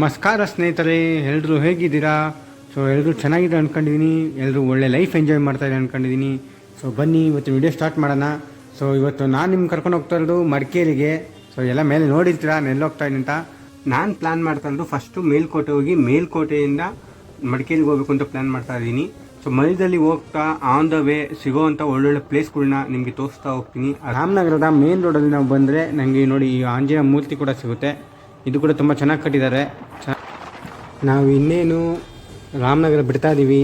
ನಮಸ್ಕಾರ ಸ್ನೇಹಿತರೆ ಎಲ್ಲರೂ ಹೇಗಿದ್ದೀರಾ? ಸೊ ಎಲ್ಲರೂ ಚೆನ್ನಾಗಿದೆ ಅಂದ್ಕೊಂಡಿದ್ದೀನಿ ಎಲ್ಲರೂ ಒಳ್ಳೆ ಲೈಫ್ ಎಂಜಾಯ್ ಮಾಡ್ತಾರೆ ಅಂದ್ಕೊಂಡಿದ್ದೀನಿ ಸೊ ಬನ್ನಿ, ಇವತ್ತು ವಿಡಿಯೋ ಸ್ಟಾರ್ಟ್ ಮಾಡೋಣ. ಸೊ ಇವತ್ತು ನಾನು ನಿಮ್ಗೆ ಕರ್ಕೊಂಡು ಹೋಗ್ತಾ ಇರೋದು ಮಡಿಕೇರಿಗೆ. ಸೊ ಎಲ್ಲ ಮೇಲೆ ನೋಡಿರ್ತೀರಾ ಇದ್ದೀನಿ ಅಂತ. ನಾನು ಪ್ಲ್ಯಾನ್ ಮಾಡ್ತಾ ಇರೋದು ಫಸ್ಟು ಮೇಲ್ಕೋಟೆ ಹೋಗಿ ಮೇಲ್ಕೋಟೆಯಿಂದ ಮಡಿಕೇರಿಗೆ ಹೋಗ್ಬೇಕು ಅಂತ ಪ್ಲ್ಯಾನ್ ಮಾಡ್ತಾ ಇದ್ದೀನಿ. ಸೊ ಮಧ್ಯದಲ್ಲಿ ಹೋಗ್ತಾ ಆನ್ ದ ವೇ ಸಿಗೋವಂಥ ಒಳ್ಳೊಳ್ಳೆ ಪ್ಲೇಸ್ಗಳನ್ನ ನಿಮಗೆ ತೋರಿಸ್ತಾ ಹೋಗ್ತೀನಿ. ರಾಮನಗರದ ಮೇನ್ ರೋಡಲ್ಲಿ ನಾವು ಬಂದರೆ ನನಗೆ ನೋಡಿ ಈ ಆಂಜನೇಯ ಮೂರ್ತಿ ಕೂಡ ಸಿಗುತ್ತೆ. ಇದು ಕೂಡ ತುಂಬ ಚೆನ್ನಾಗಿ ಕಟ್ಟಿದ್ದಾರೆ. ನಾವು ಇನ್ನೇನು ರಾಮನಗರ ಬಿಡ್ತಾ ಇದ್ದೀವಿ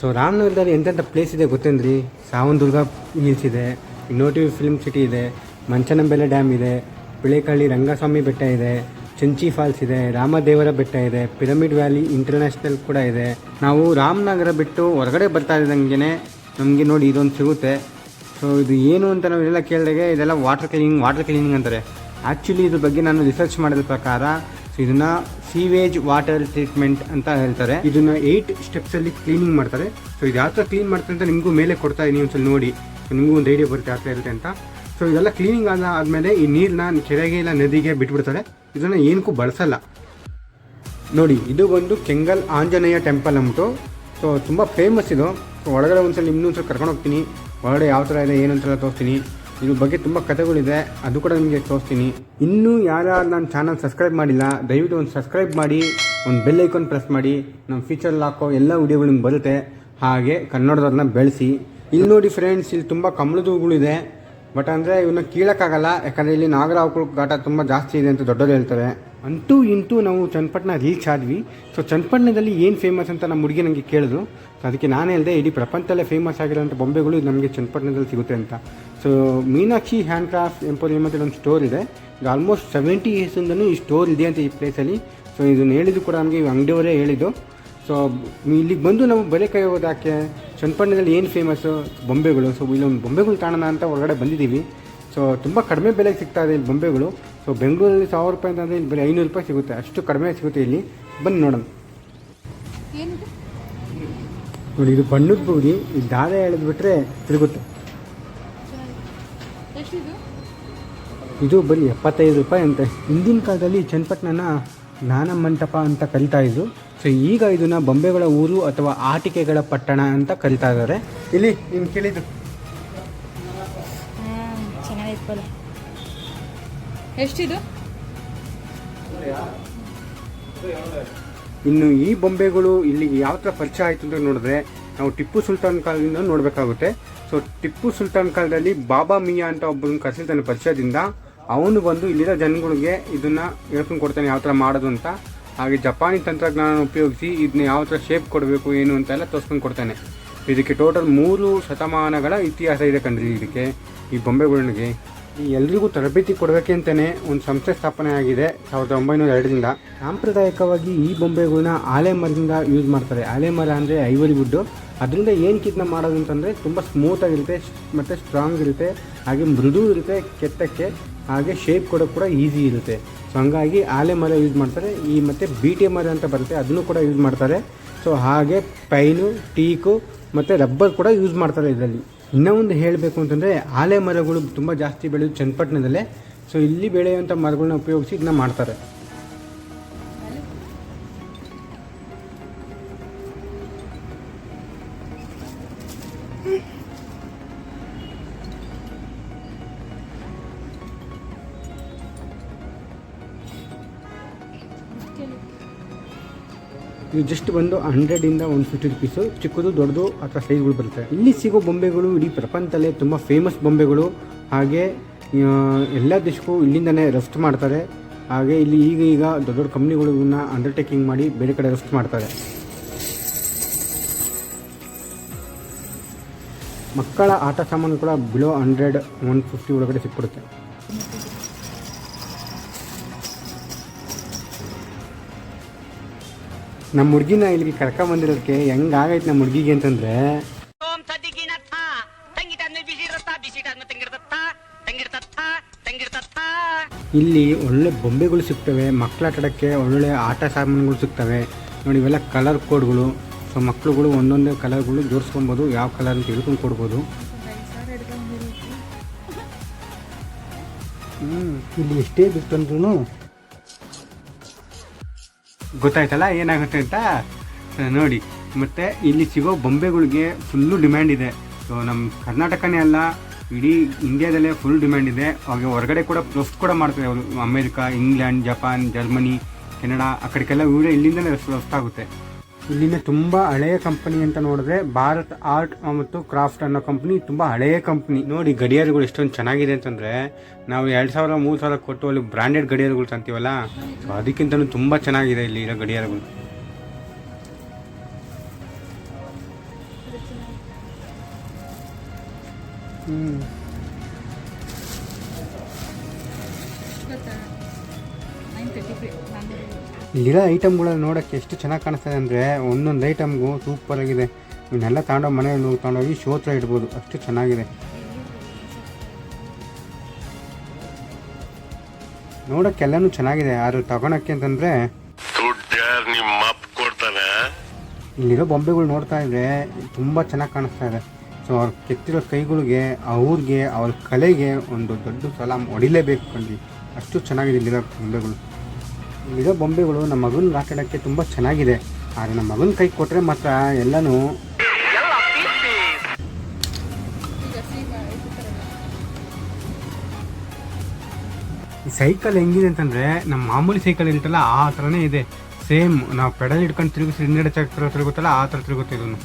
ಸೊ ರಾಮನಗರದಲ್ಲಿ ಎಂತೆಂಥ ಪ್ಲೇಸ್ ಇದೆ ಗೊತ್ತೇನ್ರಿ? ಸಾವನದುರ್ಗ ಹಿಲ್ಸ್ ಇದೆ ಇನ್ನೋಟಿವ್ ಫಿಲ್ಮ್ ಸಿಟಿ ಇದೆ, ಮಂಚನಂಬೆಲೆ ಡ್ಯಾಮ್ ಇದೆ, ಬಿಳೆಕಳ್ಳಿ ರಂಗಸ್ವಾಮಿ ಬೆಟ್ಟ ಇದೆ, ಚಂಚಿ ಫಾಲ್ಸ್ ಇದೆ, ರಾಮದೇವರ ಬೆಟ್ಟ ಇದೆ ಪಿರಮಿಡ್ ವ್ಯಾಲಿ ಇಂಟರ್ನ್ಯಾಷನಲ್ ಕೂಡ ಇದೆ. ನಾವು ರಾಮನಗರ ಬಿಟ್ಟು ಹೊರಗಡೆ ಬರ್ತಾ ಇದ್ದಂಗೆ ನಮಗೆ ನೋಡಿ ಇದೊಂದು ಸಿಗುತ್ತೆ. ಸೊ ಇದು ಏನು ಅಂತ ನಾವೆಲ್ಲ ಕೇಳಿದಾಗೆ ಇದೆಲ್ಲ ವಾಟರ್ ಕ್ಲೀನಿಂಗ್ ವಾಟರ್ ಕ್ಲೀನಿಂಗ್ ಅಂತಾರೆ. ಆ್ಯಕ್ಚುಲಿ ಇದ್ರ ಬಗ್ಗೆ ನಾನು ರಿಸರ್ಚ್ ಮಾಡಿದ ಪ್ರಕಾರ ಸೊ ಇದನ್ನ ಸೀವೇಜ್ ವಾಟರ್ ಟ್ರೀಟ್ಮೆಂಟ್ ಅಂತ ಹೇಳ್ತಾರೆ. ಇದನ್ನ ಏಯ್ಟ್ ಸ್ಟೆಪ್ಸಲ್ಲಿ ಕ್ಲೀನಿಂಗ್ ಮಾಡ್ತಾರೆ. ಸೊ ಇದು ಯಾವ ಥರ ಕ್ಲೀನ್ ಮಾಡ್ತಾರೆ ಅಂತ ನಿಮಗೂ ಮೇಲೆ ಕೊಡ್ತಾ ಇದೀನಿ ಒಂದ್ಸಲ ನೋಡಿ. ನಿಮಗೂ ಒಂದು ಐಡಿಯಾ ಬರುತ್ತೆ ಯಾವ ಥರ ಇರುತ್ತೆ ಅಂತ. ಸೊ ಇದೆಲ್ಲ ಕ್ಲೀನಿಂಗ್ ಆದ ಆದಮೇಲೆ ಈ ನೀರನ್ನ ಕೆರೆಗೆ ಇಲ್ಲ ನದಿಗೆ ಬಿಟ್ಬಿಡ್ತಾರೆ. ಇದನ್ನ ಏನಕ್ಕೂ ಬಳಸಲ್ಲ. ನೋಡಿ, ಇದು ಬಂದು ಕೆಂಗಲ್ ಆಂಜನೇಯ ಟೆಂಪಲ್ ಅಂದ್ಬಿಟ್ಟು ಸೊ ತುಂಬ ಫೇಮಸ್ ಇದು. ಸೊ ಒಳಗಡೆ ಒಂದ್ಸಲ ಇನ್ನೊಂದ್ಸಲ ಕರ್ಕೊಂಡು ಹೋಗ್ತೀನಿ. ಒಳಗಡೆ ಯಾವ ಥರ ಇದೆ ಏನು ಅಂತ ತೋರಿಸ್ತೀನಿ. ಇದ್ರ ಬಗ್ಗೆ ತುಂಬ ಕಥೆಗಳಿದೆ. ಅದು ಕೂಡ ನಿಮಗೆ ತೋರಿಸ್ತೀನಿ. ಇನ್ನೂ ಯಾರ್ಯಾರು ನನ್ನ ಚಾನಲ್ ಸಬ್ಸ್ಕ್ರೈಬ್ ಮಾಡಿಲ್ಲ, ದಯವಿಟ್ಟು ಒಂದು ಸಬ್ಸ್ಕ್ರೈಬ್ ಮಾಡಿ, ಒಂದು ಬೆಲ್ ಐಕಾನ್ ಪ್ರೆಸ್ ಮಾಡಿ. ನಮ್ಮ ಫ್ಯೂಚರಲ್ಲಿ ಹಾಕೋ ಎಲ್ಲ ವಿಡಿಯೋಗಳು ನಿಮ್ಗೆ ಬರುತ್ತೆ. ಹಾಗೆ ಕನ್ನಡದವ್ರನ್ನ ಬೆಳೆಸಿ. ಇಲ್ಲಿ ನೋಡಿ ಫ್ರೆಂಡ್ಸ್ ಇಲ್ಲಿ ತುಂಬ ಕಮಲದ ಹೂಗಳಿದೆ ಬಟ್ ಅಂದರೆ ಇವನ್ನ ಕೀಳಕ್ಕಾಗಲ್ಲ. ಯಾಕಂದರೆ ಇಲ್ಲಿ ನಾಗರಾವ್ಗಳ ಘಾಟ ತುಂಬ ಜಾಸ್ತಿ ಇದೆ ಅಂತ ದೊಡ್ಡವರು ಹೇಳ್ತಾರೆ. ಅಂತೂ ಇಂತೂ ನಾವು ಚನ್ನಪಟ್ಟಣ ರೀಚ್ ಆದ್ವಿ. ಸೊ ಚನ್ನಪಟ್ಟಣದಲ್ಲಿ ಏನು ಫೇಮಸ್ ಅಂತ ನಮ್ಮ ಹುಡುಗಿ ನನಗೆ ಕೇಳಿದ್ರು ಅದಕ್ಕೆ ನಾನು ಹೇಳಿದೆ, ಇಡೀ ಪ್ರಪಂಚದಲ್ಲೇ ಫೇಮಸ್ ಆಗಿರೋಂಥ ಬೊಂಬೆಗಳು ನಮಗೆ ಚನ್ನಪಟ್ಟಣದಲ್ಲಿ ಸಿಗುತ್ತೆ ಅಂತ. So Meenakshi hand craft emporium ಅಂತ ಒಂದು ಸ್ಟೋರ್ ಇದೆ. ಇದು ಆಲ್ಮೋಸ್ಟ್ ಸೆವೆಂಟಿ ಇಯರ್ಸಿಂದನೂ ಈ ಸ್ಟೋರ್ ಇದೆ ಅಂತ ಈ ಪ್ಲೇಸಲ್ಲಿ ಸೊ ಇದನ್ನು ಹೇಳಿದ್ದು ಕೂಡ ನಮಗೆ ಅಂಗಡಿಯವರೇ ಹೇಳಿದ್ದು. ಸೊ ಇಲ್ಲಿಗೆ ಬಂದು ನಾವು ಬೆಲೆ ಕೈ ಹೋದಾಕೆ ಚನ್ನಪಟ್ಟಣದಲ್ಲಿ ಏನು ಫೇಮಸ್ಸು ಬೊಂಬೆಗಳು. ಸೊ ಇಲ್ಲೊಂದು ಬೊಂಬೆಗಳು ತಾಣ ಅಂತ ಹೊರಗಡೆ ಬಂದಿದ್ದೀವಿ. ಸೊ ತುಂಬ ಕಡಿಮೆ ಬೆಲೆಗೆ ಸಿಗ್ತಾ ಇದೆ ಇಲ್ಲಿ ಬೊಂಬೆಗಳು. ಸೊ ಬೆಂಗಳೂರಲ್ಲಿ ಸಾವಿರ ರೂಪಾಯಿ ಅಂತಂದರೆ ಇಲ್ಲಿ ಬೆಲೆ ಐನೂರು ರೂಪಾಯಿ ಸಿಗುತ್ತೆ. ಅಷ್ಟು ಕಡಿಮೆ ಸಿಗುತ್ತೆ ಇಲ್ಲಿ. ಬನ್ನಿ ನೋಡೋಣ. ಏನಿದು? ನೋಡಿ ಇದು ಬಣ್ಣದ ಬೂದಿ. ಈ ದಾರೆ ಹೇಳಿದ್ಬಿಟ್ರೆ ತಿರುಗುತ್ತೆ. ಇದು ಬರೀ ಎಪ್ಪತ್ತೈದು ರೂಪಾಯಿ ಅಂತೆ. ಹಿಂದಿನ ಕಾಲದಲ್ಲಿ ಚನ್ನಪಟ್ಟಣನ ಜ್ಞಾನ ಮಂಟಪ ಅಂತ ಕರಿತಾ ಇದ್ರು. ಸೊ ಈಗ ಇದನ್ನ ಬೊಂಬೆಗಳ ಊರು ಅಥವಾ ಆಟಿಕೆಗಳ ಪಟ್ಟಣ ಅಂತ ಕರಿತಾ ಇದ್ದಾರೆ. ಇಲ್ಲಿ ನಿಮ್ ಕೇಳಿದ್ದು. ಚೆನ್ನಾಗಿತ್ತಲ್ಲ ಎಷ್ಟಿದು? ಇನ್ನು ಈ ಬೊಂಬೆಗಳು ಇಲ್ಲಿ ಯಾವ ಥರ ಪರಿಚಯ ಆಯಿತು ಅಂತ ನೋಡಿದ್ರೆ ನಾವು ಟಿಪ್ಪು ಸುಲ್ತಾನ್ ಕಾಲದಿಂದ ನೋಡಬೇಕಾಗುತ್ತೆ. ಸೊ ಟಿಪ್ಪು ಸುಲ್ತಾನ್ ಕಾಲದಲ್ಲಿ ಬಾಬಾ ಮಿಯಾ ಅಂತ ಒಬ್ಬನ ಕರೆಸಿರ್ತಾನೆ ಪರಿಚಯದಿಂದ. ಅವನು ಬಂದು ಇಲ್ಲಿರೋ ಜನಗಳಿಗೆ ಇದನ್ನ ಹೇಳ್ಕೊಂಡು ಕೊಡ್ತಾನೆ ಯಾವ ಥರ ಮಾಡೋದು ಅಂತ. ಹಾಗೆ ಜಪಾನಿ ತಂತ್ರಜ್ಞಾನ ಉಪಯೋಗಿಸಿ ಇದನ್ನ ಯಾವ ಥರ ಶೇಪ್ ಕೊಡಬೇಕು, ಏನು ಅಂತೆಲ್ಲ ತೋರಿಸ್ಕೊಂಡು ಕೊಡ್ತಾನೆ. ಇದಕ್ಕೆ ಟೋಟಲ್ ಮೂರು ಶತಮಾನಗಳ ಇತಿಹಾಸ ಇದೆ ಕಣ್ರಿ ಇದಕ್ಕೆ, ಈ ಬೊಂಬೆಗಳಿಗೆ. ಎಲ್ರಿಗೂ ತರಬೇತಿ ಕೊಡಬೇಕೆ ಅಂತಲೇ ಒಂದು ಸಂಸ್ಥೆ ಸ್ಥಾಪನೆ ಆಗಿದೆ ಸಾವಿರದ ಒಂಬೈನೂರ ಎರಡರಿಂದ. ಸಾಂಪ್ರದಾಯಿಕವಾಗಿ ಈ ಬೊಂಬೆಗಳನ್ನ ಆಲೆ ಮರದಿಂದ ಯೂಸ್ ಮಾಡ್ತಾರೆ. ಆಲೆ ಮರ ಅಂದರೆ ಐವರಿ ವುಡ್ಡು ಅದರಿಂದ ಏನು ಇದನ್ನ ಮಾಡೋದು ಅಂತಂದರೆ ತುಂಬ ಸ್ಮೂತಾಗಿರುತ್ತೆ ಮತ್ತು ಸ್ಟ್ರಾಂಗ್ ಇರುತ್ತೆ, ಹಾಗೆ ಮೃದು ಇರುತ್ತೆ ಕೆತ್ತಕ್ಕೆ, ಹಾಗೆ ಶೇಪ್ ಕೊಡೋಕೆ ಕೂಡ ಈಸಿ ಇರುತ್ತೆ. ಸೊ ಹಂಗಾಗಿ ಆಲೆ ಮರ ಯೂಸ್ ಮಾಡ್ತಾರೆ, ಈ ಮತ್ತು ಬೀಟೆ ಮರ ಅಂತ ಬರುತ್ತೆ, ಅದನ್ನು ಕೂಡ ಯೂಸ್ ಮಾಡ್ತಾರೆ. ಸೊ ಹಾಗೆ ಪೈನು, ಟೀಕು, ಮತ್ತು ರಬ್ಬರ್ ಕೂಡ ಯೂಸ್ ಮಾಡ್ತಾರೆ ಇದರಲ್ಲಿ. ಇನ್ನೂ ಒಂದು ಹೇಳಬೇಕು ಅಂತಂದರೆ ಆಲೆ ಮರಗಳು ತುಂಬ ಜಾಸ್ತಿ ಬೆಳೆಯೋದು ಚನ್ನಪಟ್ಟಣದಲ್ಲೇ ಸೊ ಇಲ್ಲಿ ಬೆಳೆಯುವಂಥ ಮರಗಳನ್ನ ಉಪಯೋಗಿಸಿ ಇದನ್ನ ಮಾಡ್ತಾರೆ. ಇದು ಜಸ್ಟ್ ಬಂದು ಹಂಡ್ರೆಡಿಂದ ಒನ್ ಫಿಫ್ಟಿ ರುಪೀಸು ಚಿಕ್ಕದು, ದೊಡ್ಡದು ಅಥವಾ ಸೈಜ್ಗಳು ಬರುತ್ತೆ. ಇಲ್ಲಿ ಸಿಗೋ ಬೊಂಬೆಗಳು ಇಡೀ ಪ್ರಪಂಚದಲ್ಲೇ ತುಂಬ ಫೇಮಸ್ ಬೊಂಬೆಗಳು. ಹಾಗೆ ಎಲ್ಲ ದೇಶಕ್ಕೂ ಇಲ್ಲಿಂದನೇ ರಫ್ತು ಮಾಡ್ತಾರೆ. ಹಾಗೆ ಇಲ್ಲಿ ಈಗ ಈಗ ದೊಡ್ಡ ದೊಡ್ಡ ಕಂಪ್ನಿಗಳು ಇವನ್ನ ಅಂಡರ್ಟೇಕಿಂಗ್ ಮಾಡಿ ಬೇರೆ ಕಡೆ ರಫ್ತು ಮಾಡ್ತಾರೆ. ಮಕ್ಕಳ ಆಟ ಸಾಮಾನು ಕೂಡ ಬಿಲೋ ಹಂಡ್ರೆಡ್ ಒನ್ ಫಿಫ್ಟಿ ಒಳಗಡೆ ಸಿಕ್ಬಿಡುತ್ತೆ. ನಮ್ಮ ಹುಡುಗಿನ ಇಲ್ಲಿಗೆ ಕರ್ಕೊಂಬಂದಿರೋದಕ್ಕೆ ಹೆಂಗಾಗೈತೆ ನಮ್ಮ ಹುಡುಗಿಗೆ ಅಂತಂದರೆ? ಇಲ್ಲಿ ಒಳ್ಳೆ ಬೊಂಬೆಗಳು ಸಿಗ್ತವೆ ಮಕ್ಕಳ ಆಟಾಡೋಕ್ಕೆ ಒಳ್ಳೆ ಆಟ ಸಾಮಾನುಗಳು ಸಿಗ್ತವೆ. ನೋಡಿ ಇವೆಲ್ಲ ಕಲರ್ ಕೋಡ್ಗಳು ಸೊ ಮಕ್ಕಳುಗಳು ಒಂದೊಂದೇ ಕಲರ್ಗಳು ಜೋಡಿಸ್ಕೊಬೋದು ಯಾವ ಕಲರ್ ಅಂತ ಹೇಳ್ಕೊಂಡು ಕೊಡ್ಬೋದು. ಹ್ಞೂ ಇಲ್ಲಿ ಎಷ್ಟೇ ಬಿಟ್ಟು ಅಂದ್ರೂ ಗೊತ್ತಾಯ್ತಲ್ಲ? ಏನಾಗುತ್ತೆ ಅಂತ ನೋಡಿ. ಮತ್ತು ಇಲ್ಲಿ ಸಿಗೋ ಬೊಂಬೆಗಳಿಗೆ ಫುಲ್ಲು ಡಿಮ್ಯಾಂಡ್ ಇದೆ. ಸೊ ನಮ್ಮ ಕರ್ನಾಟಕನೇ ಅಲ್ಲ, ಇಡೀ ಇಂಡಿಯಾದಲ್ಲೇ ಫುಲ್ ಡಿಮ್ಯಾಂಡ್ ಇದೆ. ಹಾಗೆ ಹೊರಗಡೆ ಕೂಡ ರಫ್ತು ಕೂಡ ಮಾಡ್ತಾರೆ ಅವರು. America England Japan Germany Canada ಆ ಕಡೆಗೆಲ್ಲ ಇವರೇ ಇಲ್ಲಿಂದಲೇ ರಫ್ತು ರಫ್ತಾಗುತ್ತೆ ಇಲ್ಲಿನ ತುಂಬ ಹಳೆಯ ಕಂಪನಿ ಅಂತ ನೋಡಿದ್ರೆ ಭಾರತ್ ಆರ್ಟ್ ಮತ್ತು ಕ್ರಾಫ್ಟ್ ಅನ್ನೋ ಕಂಪನಿ ತುಂಬ ಹಳೆಯ ಕಂಪನಿ. ನೋಡಿ ಗಡಿಯಾರಗಳು ಎಷ್ಟೊಂದು ಚೆನ್ನಾಗಿದೆ ಅಂತಂದರೆ ನಾವು ಎರಡು ಸಾವಿರ, ಮೂರು ಸಾವಿರ ಕೊಟ್ಟು ಅಲ್ಲಿ ಬ್ರ್ಯಾಂಡೆಡ್ ಗಡಿಯಾರಗಳು ತಂತೀವಲ್ಲ? ಸೊ ಅದಕ್ಕಿಂತಲೂ ತುಂಬ ಚೆನ್ನಾಗಿದೆ ಇಲ್ಲಿ ಇರೋ ಗಡಿಯಾರಗಳು. ಹ್ಞೂ ಇಲ್ಲಿರೋ ಐಟಮ್ಗಳನ್ನು ನೋಡೋಕ್ಕೆ ಎಷ್ಟು ಚೆನ್ನಾಗಿ ಕಾಣಿಸ್ತದೆ ಅಂದರೆ ಒಂದೊಂದು ಐಟಮ್ಗೂ ಸೂಪರ್ ಆಗಿದೆ. ಇವನ್ನೆಲ್ಲ ತಗೊಂಡೋಗಿ ಮನೆಯಲ್ಲಿ ತಗೊಂಡೋಗಿ ಶೋತ್ರ ಇಡ್ಬೋದು. ಅಷ್ಟು ಚೆನ್ನಾಗಿದೆ. ನೋಡೋಕ್ಕೆಲ್ಲನೂ ಚೆನ್ನಾಗಿದೆ. ಆದ್ರೆ ತಗೊಳಕ್ಕೆ ಅಂತಂದರೆ ಇಲ್ಲಿರೋ ಬೊಂಬೆಗಳು ನೋಡ್ತಾ ಇದ್ರೆ ತುಂಬ ಚೆನ್ನಾಗಿ ಕಾಣಿಸ್ತಾ ಇದೆ. ಸೊ ಅವ್ರು ಕೆತ್ತಿರೋ ಕೈಗಳಿಗೆ ಅವ್ರಿಗೆ ಅವ್ರ ಕಲೆಗೆ ಒಂದು ದೊಡ್ಡ ಸಲಾಮ್ ಹೊಡಿಲೇಬೇಕು ಕಂಡು ಅಷ್ಟು ಚೆನ್ನಾಗಿದೆ ಇಲ್ಲಿರೋ ಬೊಂಬೆಗಳು. ಇಲ್ಲಿರೋ ಬೊಂಬೆಗಳು ನಮ್ಮ ಮಗನ ಆಟ ತುಂಬಾ ಚೆನ್ನಾಗಿದೆ. ಆದರೆ ನಮ್ಮ ಮಗನ ಕೈ ಕೊಟ್ಟರೆ ಮಾತ್ರ ಎಲ್ಲನೂ ಸೈಕಲ್ ಹೆಂಗಿದೆ ಅಂತಂದರೆ, ನಮ್ಮ ಮಾಮೂಲಿ ಸೈಕಲ್ ಇರುತ್ತಲ್ಲ ಆ ಥರನೇ ಇದೆ. ಸೇಮ್, ನಾವು ಪೆಡಲ್ ಹಿಡ್ಕೊಂಡು ತಿರುಗಿಸಿ ಹಿಂದೆ ಚಕ್ರ ತಿರುಗುತ್ತಲ್ಲ, ಆ ಥರ ತಿರುಗುತ್ತೆ ಇದನ್ನು.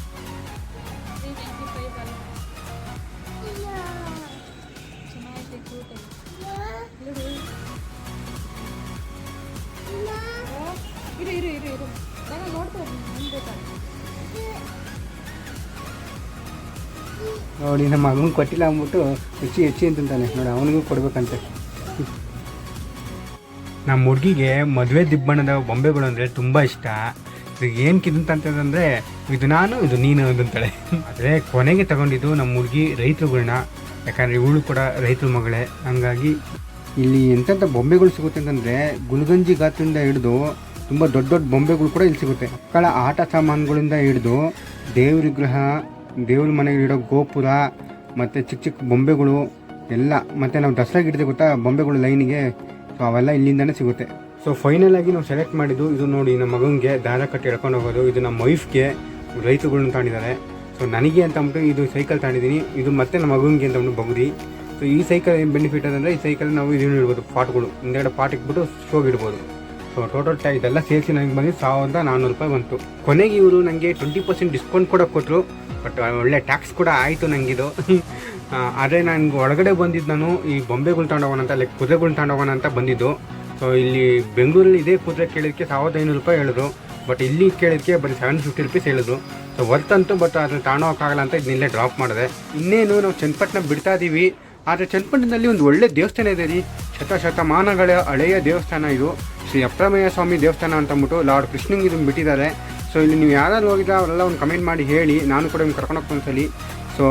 ಇರು ಇರು ಇರು. ನಾನು ನೋಡ್ತಾ ನೋಡಿ ನಮ್ಮ ಮಗನ ಕೊಟ್ಟಿಲ್ಲ ಅಂದ್ಬಿಟ್ಟು ಹೆಚ್ಚಿ ಹೆಚ್ಚಿ ಅಂತಾನೆ ನೋಡಿ ಅವನಿಗೂ ಕೊಡ್ಬೇಕಂತೆ. ನಮ್ಮ ಹುಡುಗಿಗೆ ಮದುವೆ ದಿಬ್ಬಣ್ಣದ ಬೊಂಬೆಗಳು ಅಂದರೆ ತುಂಬ ಇಷ್ಟ. ಇದು ಏನಕ್ಕೆ ಅಂತಂತಂದರೆ ಇದು ನಾನು ಇದು ನೀನು ಅಂತಾಳೆ ಆದರೆ ಕೊನೆಗೆ ತಗೊಂಡಿದ್ದು ನಮ್ಮ ಹುಡುಗಿ ರೈತರುಗಳನ್ನ. ಯಾಕಂದರೆ ಇವಳು ಕೂಡ ರೈತರ ಮಗಳೇ. ಹಂಗಾಗಿ ಇಲ್ಲಿ ಎಂತೆಂಥ ಬೊಂಬೆಗಳು ಸಿಗುತ್ತೆ ಅಂತಂದರೆ ಗುಲ್ಗಂಜಿ ಗಾತ್ರದಿಂದ ಹಿಡಿದು ತುಂಬ ದೊಡ್ಡ ದೊಡ್ಡ ಬೊಂಬೆಗಳು ಕೂಡ ಇಲ್ಲಿ ಸಿಗುತ್ತೆ. ಮಕ್ಕಳ ಆಟ ಸಾಮಾನುಗಳಿಂದ ಹಿಡಿದು ದೇವ್ರ ವಿಗ್ರಹ ದೇವ್ರ ಮನೆಗೆ ಇಡೋ ಗೋಪುರ ಮತ್ತು ಚಿಕ್ಕ ಚಿಕ್ಕ ಬೊಂಬೆಗಳು ಎಲ್ಲ ಮತ್ತು ನಾವು ದಸರಾಗೆ ಇಡ್ತೀವಿ ಗೊತ್ತಾ ಬೊಂಬೆಗಳು ಲೈನಿಗೆ, ಸೊ ಅವೆಲ್ಲ ಇಲ್ಲಿಂದನೇ ಸಿಗುತ್ತೆ. ಸೊ ಫೈನಲ್ ಆಗಿ ನಾವು ಸೆಲೆಕ್ಟ್ ಮಾಡಿದ್ದು ಇದು ನೋಡಿ ನಮ್ಮ ಮಗನಿಗೆ ದಾರ ಕಟ್ಟಿ ಎಳ್ಕೊಂಡು ಹೋಗೋದು. ಇದು ನಮ್ಮ ವೈಫ್ಗೆ ರೈತುಗಳನ್ನ ತಾಂಡಿದ್ದಾರೆ ಸೊ ನನಗೆ ಅಂತ ಅಂದ್ಬಿಟ್ಟು ಇದು ಸೈಕಲ್ ತಾಂಡಿದ್ದೀನಿ ಇದು ಮತ್ತೆ ನಮ್ಮ ಮಗನಿಗೆ ಅಂತ ಅಂದ್ಬಿಟ್ಟು ಬಗ್ರಿ ಸೊ ಈ ಸೈಕಲ್ ಏನು ಬೆನಿಫಿಟ್ ಅದಂದರೆ ಈ ಸೈಕಲ್ ನಾವು ಇದನ್ನು ಇಡ್ಬೋದು, ಪಾಟ್ಗಳು. ಹಿಂದೆಗಡೆ ಪಾಟ್ ಇಟ್ಬಿಟ್ಟು ಶೋಗೆ ಇಡ್ಬೋದು. ಸೊ ಟೋಟಲ್ ಟ್ಯಾಕ್ ಇದೆಲ್ಲ ಸೇರಿಸಿ ನನಗೆ ಬಂದು ಸಾವಿರದ ನಾನ್ನೂರು ರೂಪಾಯಿ ಬಂತು. ಕೊನೆಗೆ ಇವರು ನನಗೆ ಟ್ವೆಂಟಿ ಪರ್ಸೆಂಟ್ ಡಿಸ್ಕೌಂಟ್ ಕೂಡ ಕೊಟ್ಟರು ಬಟ್ ಒಳ್ಳೆ ಟ್ಯಾಕ್ಸ್ ಕೂಡ ಆಯಿತು ನನಗಿದು ಆದರೆ ನನಗೆ ಒಳಗಡೆ ಬಂದಿದ್ದು ನಾನು ಈ ಬೊಂಬೆಗಳು ತಗೊಂಡೋಗೋಣ ಅಂತ ಲೈಕ್ ಕುದುರೆಗಳು ತಗೊಂಡೋಗೋಣ ಅಂತ ಬಂದಿದ್ದು. ಸೊ ಇಲ್ಲಿ ಬೆಂಗಳೂರಲ್ಲಿ ಇದೇ ಕುದುರೆ ಕೇಳಿದ್ದಕ್ಕೆ ಸಾವಿರದ ಐನೂರು ರೂಪಾಯಿ ಹೇಳಿದ್ರು. ಬಟ್ ಇಲ್ಲಿ ಕೇಳಿದ್ದಕ್ಕೆ ಬರೀ ಸೆವೆನ್ ಫಿಫ್ಟಿ ರುಪೀಸ್ ಹೇಳಿದ್ರು. ಸೊ ವರ್ತ್ ಅಂತೂ ಬಟ್ ಅದನ್ನು ತಗೊಂಡೋಗಕ್ಕಾಗಲ್ಲ ಅಂತ ಇದನ್ನಿಲ್ಲೇ ಡ್ರಾಪ್ ಮಾಡಿದೆ. ಇನ್ನೇನು ನಾವು ಚನ್ನಪಟ್ಟಣ ಬಿಡ್ತಾ ಇದ್ದೀವಿ ಆದರೆ ಚನ್ನಪಟ್ಟಣದಲ್ಲಿ ಒಂದು ಒಳ್ಳೆ ದೇವಸ್ಥಾನ ಇದೆ ರೀ. ಶತ ಶತಮಾನಗಳ ಹಳೆಯ ದೇವಸ್ಥಾನ ಇದು. ಶ್ರೀ ಅಪ್ರಮೇಯ ಸ್ವಾಮಿ ದೇವಸ್ಥಾನ ಅಂತ ಅಂದ್ಬಿಟ್ಟು ಲಾರ್ಡ್ ಕೃಷ್ಣಂಗೆ ಇದನ್ನು ಬಿಟ್ಟಿದ್ದಾರೆ. ಸೊ ಇಲ್ಲಿ ನೀವು ಯಾರಾದ್ರು ಹೋಗಿದ್ರೆ ಅವರೆಲ್ಲ ಒಂದು ಕಮೆಂಟ್ ಮಾಡಿ ಹೇಳಿ. ನಾನು ಕೂಡ ನಿಮ್ಗೆ ಕರ್ಕೊಂಡು ಹೋಗ್ತೀನಿ ಒಂದ್ಸಲಿ. ಸೊ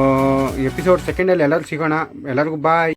ಎಪಿಸೋಡ್ ಸೆಕೆಂಡಲ್ಲಿ ಎಲ್ಲರೂ ಸಿಗೋಣ. ಎಲ್ಲರಿಗೂ ಬಾಯ್